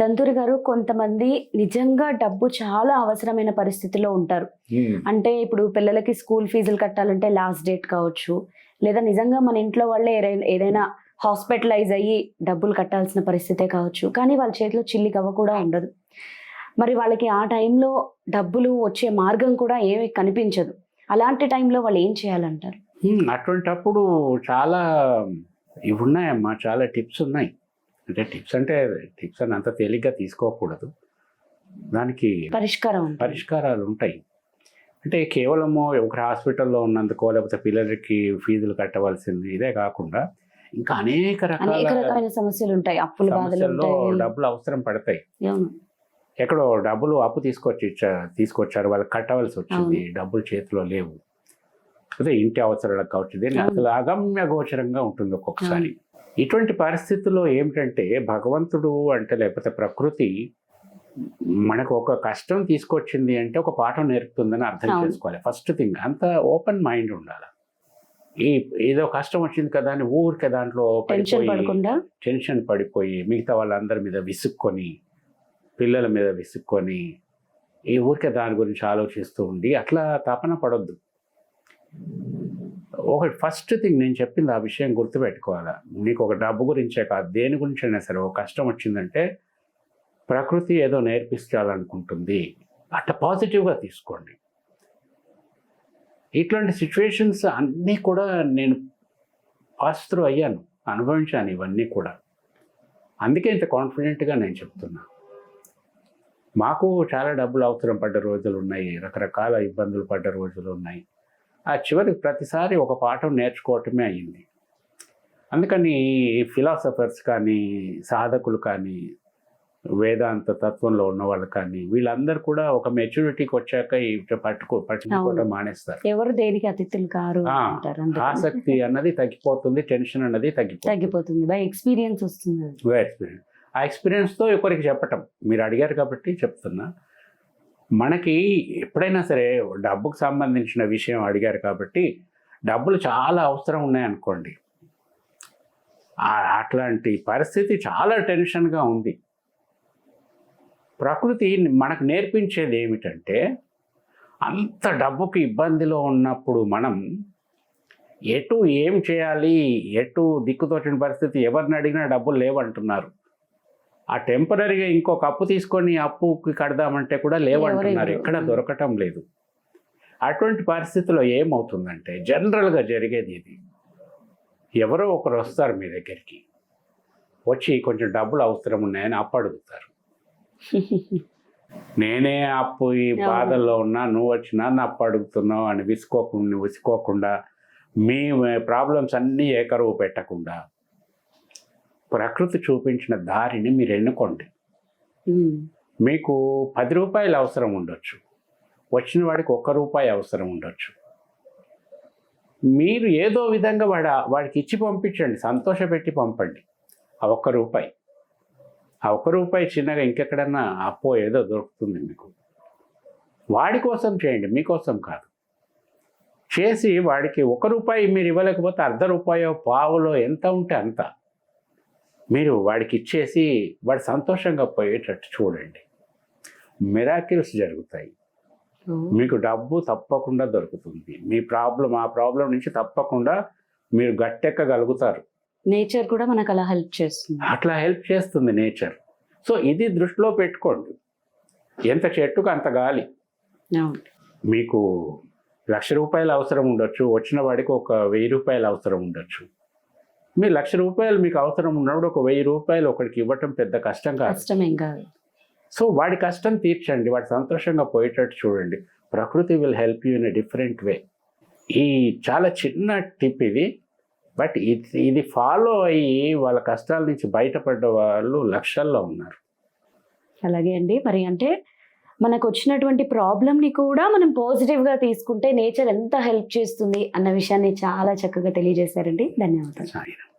దంతూరి గారు కొంతమంది నిజంగా డబ్బు చాలా అవసరమైన పరిస్థితిలో ఉంటారు. అంటే ఇప్పుడు పిల్లలకి స్కూల్ ఫీజులు కట్టాలంటే లాస్ట్ డేట్ కావచ్చు. లేదా నిజంగా మన ఇంట్లో వాళ్ళే ఏదైనా ఏదైనా హాస్పిటలైజ్ అయ్యి డబ్బులు కట్టాల్సిన పరిస్థితే కావచ్చు. కానీ వాళ్ళ చేతిలో చిల్లి గవ్వ కూడా ఉండదు. మరి వాళ్ళకి ఆ టైంలో డబ్బులు వచ్చే మార్గం కూడా ఏమీ కనిపించదు. అలాంటి టైంలో వాళ్ళు ఏం చేయాలంటారు? అటువంటప్పుడు చాలా ఇవి ఉన్నాయమ్మా. చాలా టిప్స్ ఉన్నాయి. అంటే టిప్స్ అంటే టిప్స్ అని అంత తేలిగ్గా తీసుకోకూడదు. దానికి పరిష్కారం. పరిష్కారాలు ఉంటాయి. అంటే కేవలము ఒక హాస్పిటల్లో ఉన్నందుకో లేకపోతే పిల్లలకి ఫీజులు కట్టవలసింది ఇదే కాకుండా ఇంకా అనేక రకాల సమస్యలు ఉంటాయి. అప్పుల సమస్యల్లో డబ్బులు అవసరం పడతాయి. ఎక్కడో డబ్బులు అప్పు తీసుకొచ్చి తీసుకొచ్చారు వాళ్ళకి కట్టవలసి వచ్చింది. డబ్బులు చేతిలో లేవు. అదే ఇంటి అవసరాలకు కావచ్చు. దీన్ని. అసలు అగమ్య గోచరంగా ఉంటుంది ఒక్కొక్కసారి. ఇటువంటి పరిస్థితుల్లో ఏమిటంటే భగవంతుడు అంటే లేకపోతే ప్రకృతి మనకు ఒక కష్టం తీసుకొచ్చింది అంటే ఒక పాఠం నేర్పుతుందని అర్థం. చేసుకోవాలి. ఫస్ట్ థింగ్ అంత ఓపెన్ మైండ్ ఉండాలి. ఈ ఏదో కష్టం వచ్చింది కదా అని ఊరికే దాంట్లో టెన్షన్ పడిపోయి పడకుండా? టెన్షన్ పడిపోయి మిగతా వాళ్ళందరి మీద విసుక్కొని పిల్లల మీద విసుక్కొని ఈ ఊరికే దాని గురించి ఆలోచిస్తూ ఉండి అట్లా తపన పడొద్దు. ఒకటి ఫస్ట్ థింగ్ నేను చెప్పింది ఆ విషయం గుర్తుపెట్టుకోవాలా. నీకు ఒక డబ్బు గురించే కాదు దేని గురించి అయినా సరే ఒక కష్టం వచ్చిందంటే ప్రకృతి ఏదో నేర్పించాలనుకుంటుంది అట్లా పాజిటివ్గా తీసుకోండి. ఇట్లాంటి సిచ్యువేషన్స్ అన్నీ కూడా నేను పాస్ త్రూ అయ్యాను అనుభవించాను ఇవన్నీ కూడా. అందుకే ఇంత కాన్ఫిడెంట్గా నేను చెప్తున్నా. మాకు చాలా డబ్బులు అవసరం పడ్డ రోజులు ఉన్నాయి రకరకాల ఇబ్బందులు పడ్డ రోజులు ఉన్నాయి. ఆ చివరికి ప్రతిసారి ఒక పాఠం నేర్చుకోవటమే అయ్యింది. అందుకని ఫిలాసఫర్స్ కానీ సాధకులు కానీ వేదాంత తత్వంలో ఉన్న వాళ్ళు కానీ వీళ్ళందరూ కూడా ఒక మెచ్యూరిటీకి వచ్చాక పట్టుకో పట్టుకోవటం మానేస్తారు. ఎవరు దేనికి అతిథులు కారు. ఆసక్తి అన్నది తగ్గిపోతుంది టెన్షన్ అన్నది తగ్గిపోతుంది. తగ్గిపోతుంది. బై ఎక్స్పీరియన్స్ వస్తుంది. ఎక్స్పీరియన్స్. ఆ ఎక్స్పీరియన్స్తో ఒకరికి చెప్పటం. మీరు అడిగారు కాబట్టి చెప్తున్నా. మనకి ఎప్పుడైనా సరే డబ్బుకు సంబంధించిన విషయం అడిగారు కాబట్టి డబ్బులు చాలా అవసరం ఉన్నాయనుకోండి. అట్లాంటి పరిస్థితి చాలా టెన్షన్గా ఉంది. ప్రకృతి మనకు నేర్పించేది ఏమిటంటే అంత డబ్బుకి ఇబ్బందిలో ఉన్నప్పుడు మనం ఎటు ఏం చేయాలి ఎటు దిక్కుతోచిన పరిస్థితి ఎవరిని అడిగినా డబ్బులు లేవంటున్నారు. ఆ టెంపరీగా ఇంకొక అప్పు తీసుకొని అప్పుకి కడదామంటే కూడా లేవంటున్నారు. ఎక్కడ. దొరకటం లేదు. అటువంటి పరిస్థితిలో ఏమవుతుందంటే జనరల్గా జరిగేది ఇది. ఎవరో ఒకరు వస్తారు మీ దగ్గరికి. వచ్చి కొంచెం డబ్బులు అవసరం ఉన్నాయని అప్పు అడుగుతారు. నేనే అప్పు ఈ. బాధల్లో ఉన్నా నువ్వు వచ్చినా నా అప్పు అడుగుతున్నావు అని విసుకోకుండా విసుకోకుండా మీ ప్రాబ్లమ్స్ అన్నీ ఏకరువు పెట్టకుండా ప్రకృతి చూపించిన దారిని మీరు ఎన్నుకోండి. మీకు పది రూపాయలు అవసరం ఉండొచ్చు. వచ్చిన వాడికి ఒక్క రూపాయి అవసరం ఉండొచ్చు. మీరు ఏదో విధంగా వాడ వాడికి ఇచ్చి పంపించండి సంతోషపెట్టి పంపండి. ఆ ఒక్క రూపాయి. ఆ ఒక్క రూపాయి చిన్నగా ఇంకెక్కడన్నా అప్పో ఏదో దొరుకుతుంది మీకు. వాడి కోసం చేయండి మీకోసం కాదు. చేసి వాడికి ఒక రూపాయి మీరు ఇవ్వలేకపోతే అర్ధ రూపాయో పావులో ఎంత ఉంటే అంత. మీరు వాడికి ఇచ్చేసి వాడు సంతోషంగా పోయేటట్టు చూడండి. మిరాకిల్స్ జరుగుతాయి. మీకు డబ్బు తప్పకుండా దొరుకుతుంది. మీ ప్రాబ్లం ఆ ప్రాబ్లం నుంచి తప్పకుండా మీరు గట్టెక్కగలుగుతారు. నేచర్ కూడా మనకు అలా హెల్ప్ చేస్తుంది. అట్లా హెల్ప్ చేస్తుంది నేచర్ సో ఇది దృష్టిలో పెట్టుకోండి. ఎంత చెట్టుకు అంత గాలి. మీకు లక్ష రూపాయలు అవసరం ఉండొచ్చు వచ్చిన వాడికి ఒక వెయ్యి రూపాయలు అవసరం ఉండొచ్చు. మీ లక్ష రూపాయలు మీకు అవసరం ఉన్నప్పుడు ఒక వెయ్యి రూపాయలు ఒకరికి ఇవ్వటం పెద్ద కష్టం కాదు. కష్టమేం కాదు. సో వాడి కష్టం తీర్చండి. వాడు సంతోషంగా పోయేటట్టు చూడండి. ప్రకృతి will help you in a different way. ఈ చాలా చిన్న టిప్ ఇది. బట్ ఇది ఇది ఫాలో అయ్యి వాళ్ళ కష్టాల నుంచి బయటపడ్డ వాళ్ళు లక్షల్లో ఉన్నారు. అలాగే అండి. మరి అంటే మనకు వచ్చినటువంటి ప్రాబ్లమ్ని కూడా మనం పాజిటివ్గా తీసుకుంటే నేచర్ ఎంత హెల్ప్ చేస్తుంది అన్న విషయాన్ని చాలా చక్కగా తెలియజేశారండి. ధన్యవాదాలు.